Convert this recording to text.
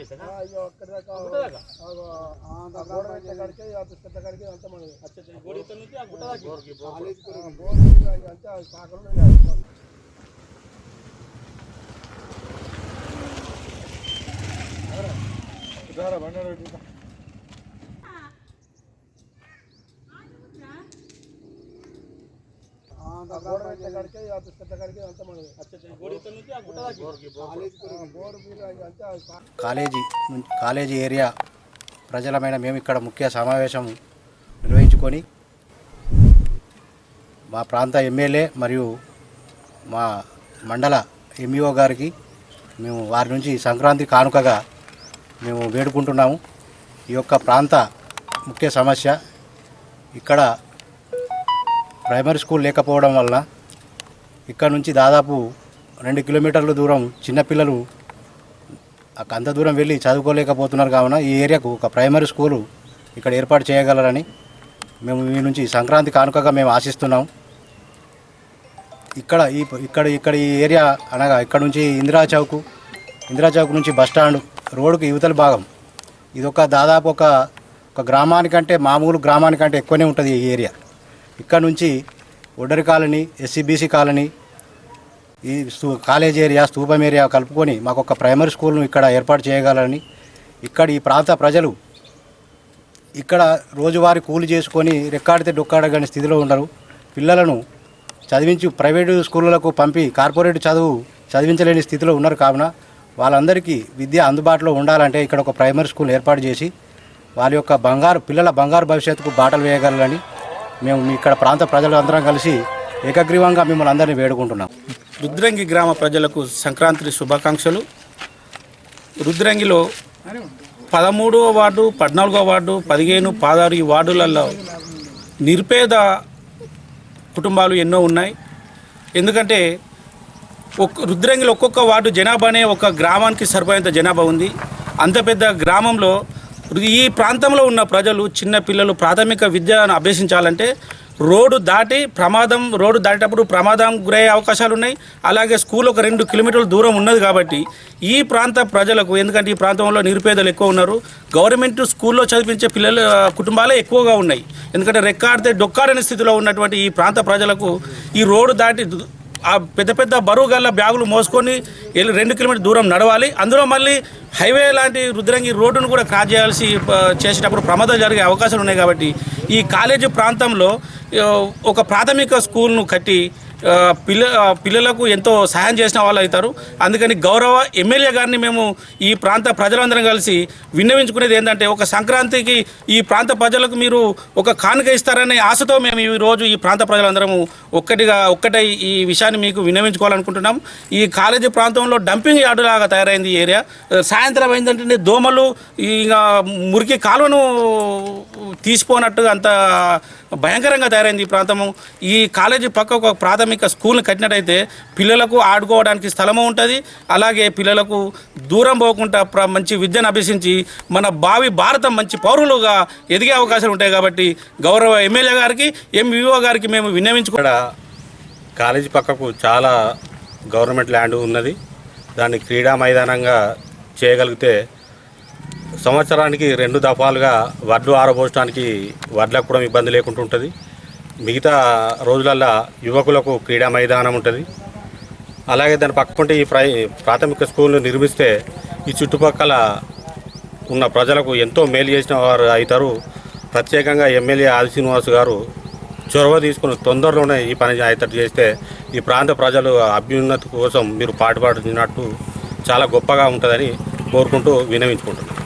అవుతుందా అయ్యో అక్కడి దాకా ఆ గోడ పెట్టే కాడికి ఆ చెట్ల కాడికి అంతా మనది. గోడ ఆ గుట్ట దాకా అంతే బండి రోడ్డు ఇదా. ఆ గోడ పెట్టే కాడికి ఆ కాడికి అంతా మనది. కాలేజీ కాలేజీ ఏరియా ప్రజలమైన మేము ఇక్కడ ముఖ్య సమావేశం నిర్వహించుకొని మా ప్రాంత ఎమ్మెల్యే మరియు మా మండల ఎంఈఓ గారికి మేము వారి నుంచి సంక్రాంతి కానుకగా మేము వేడుకుంటున్నాము. ఈ యొక్క ప్రాంత ముఖ్య సమస్య ఇక్కడ ప్రైమరీ స్కూల్ లేకపోవడం వలన ఇక్కడ నుంచి దాదాపు రెండు కిలోమీటర్ల దూరం చిన్నపిల్లలు అంత దూరం వెళ్ళి చదువుకోలేకపోతున్నారు కావున ఈ ఏరియాకు ఒక ప్రైమరీ స్కూలు ఇక్కడ ఏర్పాటు చేయగలరని మేము మీ నుంచి సంక్రాంతి కానుకగా మేము ఆశిస్తున్నాం. ఇక్కడ ఈ ఇక్కడ ఇక్కడ ఈ ఏరియా అనగా ఇక్కడ నుంచి ఇందిరా చౌక్ ఇందిరా చౌక్ నుంచి బస్ స్టాండ్ యువతల భాగం. ఇది ఒక దాదాపు ఒక ఒక గ్రామానికంటే మామూలు గ్రామానికంటే ఎక్కువనే ఉంటుంది ఈ ఏరియా. ఇక్కడ నుంచి ఒడ్డరి కాలనీ ఎస్సీబీసీ కాలనీ ఈ స్తూ కాలేజ్ ఏరియా స్తూపం ఏరియా కలుపుకొని మాకు ఒక ప్రైమరీ స్కూల్ను ఇక్కడ ఏర్పాటు చేయగలని. ఇక్కడ ఈ ప్రాంత ప్రజలు ఇక్కడ రోజువారీ కూలి చేసుకొని రెక్కాడితే డొక్కాడగని స్థితిలో ఉండరు. పిల్లలను చదివించి ప్రైవేటు స్కూళ్ళకు పంపి కార్పొరేట్ చదువు చదివించలేని స్థితిలో ఉన్నారు. కావున వాళ్ళందరికీ విద్య అందుబాటులో ఉండాలంటే ఇక్కడ ఒక ప్రైమరీ స్కూల్ ఏర్పాటు చేసి వాళ్ళ యొక్క బంగారు పిల్లల బంగారు భవిష్యత్తుకు బాటలు వేయగలని మేము ఇక్కడ ప్రాంత ప్రజలందరం కలిసి ఏకగ్రీవంగా మిమ్మల్ని అందరినీ వేడుకుంటున్నాం. రుద్రంగి గ్రామ ప్రజలకు సంక్రాంతి శుభాకాంక్షలు. రుద్రంగిలో పదమూడవ వార్డు పద్నాలుగో వార్డు పదిహేను పదహారు ఈ వార్డులలో నిరుపేద కుటుంబాలు ఎన్నో ఉన్నాయి. ఎందుకంటే ఒక్క రుద్రంగిలో ఒక్కొక్క వార్డు జనాభానే ఒక గ్రామానికి సరిపోయేంత జనాభా ఉంది. అంత పెద్ద గ్రామంలో ఈ ప్రాంతంలో ఉన్న ప్రజలు చిన్న పిల్లలు ప్రాథమిక విద్యను అభ్యసించాలంటే రోడ్డు దాటి ప్రమాదం రోడ్డు దాటేటప్పుడు ప్రమాదం గురయ్యే అవకాశాలు ఉన్నాయి. అలాగే స్కూల్ ఒక రెండు కిలోమీటర్ల దూరం ఉన్నది కాబట్టి ఈ ప్రాంత ప్రజలకు ఎందుకంటే ఈ ప్రాంతంలో నిరుపేదలు ఎక్కువ ఉన్నారు గవర్నమెంట్ స్కూల్లో చదివించే పిల్లల కుటుంబాలే ఎక్కువగా ఉన్నాయి. ఎందుకంటే రెక్కాడితే డొక్కాడని స్థితిలో ఉన్నటువంటి ఈ ప్రాంత ప్రజలకు ఈ రోడ్డు దాటి ఆ పెద్ద పెద్ద బరువు గల్ల బ్యాగులు మోసుకొని వెళ్ళి రెండు కిలోమీటర్ దూరం నడవాలి. అందులో మళ్ళీ హైవే లాంటి రుద్రంగి రోడ్డును కూడా క్రాస్ చేయాల్సి చేసేటప్పుడు ప్రమాదాలు జరిగే అవకాశాలు ఉన్నాయి కాబట్టి ఈ కాలేజీ ప్రాంతంలో ఒక ప్రాథమిక స్కూల్ను కట్టి పిల్ల పిల్లలకు ఎంతో సహాయం చేసిన వాళ్ళు అవుతారు. అందుకని గౌరవ ఎమ్మెల్యే గారిని మేము ఈ ప్రాంత ప్రజలందరం కలిసి విన్నవించుకునేది ఏంటంటే ఒక సంక్రాంతికి ఈ ప్రాంత ప్రజలకు మీరు ఒక కానుక ఇస్తారనే ఆశతో మేము ఈ రోజు ఈ ప్రాంత ప్రజలందరము ఒక్కటిగా ఒక్కటై ఈ విషయాన్ని మీకు విన్నవించుకోవాలనుకుంటున్నాం. ఈ కాలేజీ ప్రాంతంలో డంపింగ్ యార్డు లాగా తయారైంది ఏరియా. సాయంత్రం ఏంటంటే దోమలు ఇక మురికి కాలువను తీసిపోనట్టుగా అంత భయంకరంగా తయారైంది ఈ ప్రాంతము. ఈ కాలేజీ పక్క ఒక ప్రాథమిక స్కూల్ని కట్టినట్టయితే పిల్లలకు ఆడుకోవడానికి స్థలము ఉంటుంది. అలాగే పిల్లలకు దూరం పోకుండా ప్ర మంచి విద్యను అభ్యసించి మన భావి భారతం మంచి పౌరులుగా ఎదిగే అవకాశాలు ఉంటాయి కాబట్టి గౌరవ ఎమ్మెల్యే గారికి ఎంవిఓ గారికి మేము విన్నవించుకో కాలేజీ పక్కకు చాలా గవర్నమెంట్ ల్యాండ్ ఉన్నది. దాన్ని క్రీడా మైదానంగా చేయగలిగితే సంవత్సరానికి రెండు దఫాలుగా వడ్లు ఆరబోసడానికి వడ్లకు కూడా ఇబ్బంది లేకుండా ఉంటుంది. మిగతా రోజులల్లో యువకులకు క్రీడా మైదానం ఉంటుంది. అలాగే దాని పక్కకుంటే ఈ ప్రై ప్రాథమిక స్కూల్ను నిర్మిస్తే ఈ చుట్టుపక్కల ఉన్న ప్రజలకు ఎంతో మేలు చేసిన వారు అవుతారు. ప్రత్యేకంగా ఎమ్మెల్యే ఆది శ్రీనివాస్ గారు చొరవ తీసుకుని తొందరలోనే ఈ పని అయ్యేటట్టు చేస్తే ఈ ప్రాంత ప్రజలు అభ్యున్నతి కోసం మీరు పాటుపడుతున్నట్టు చాలా గొప్పగా ఉంటుందని కోరుకుంటూ వినవించుకుంటున్నాను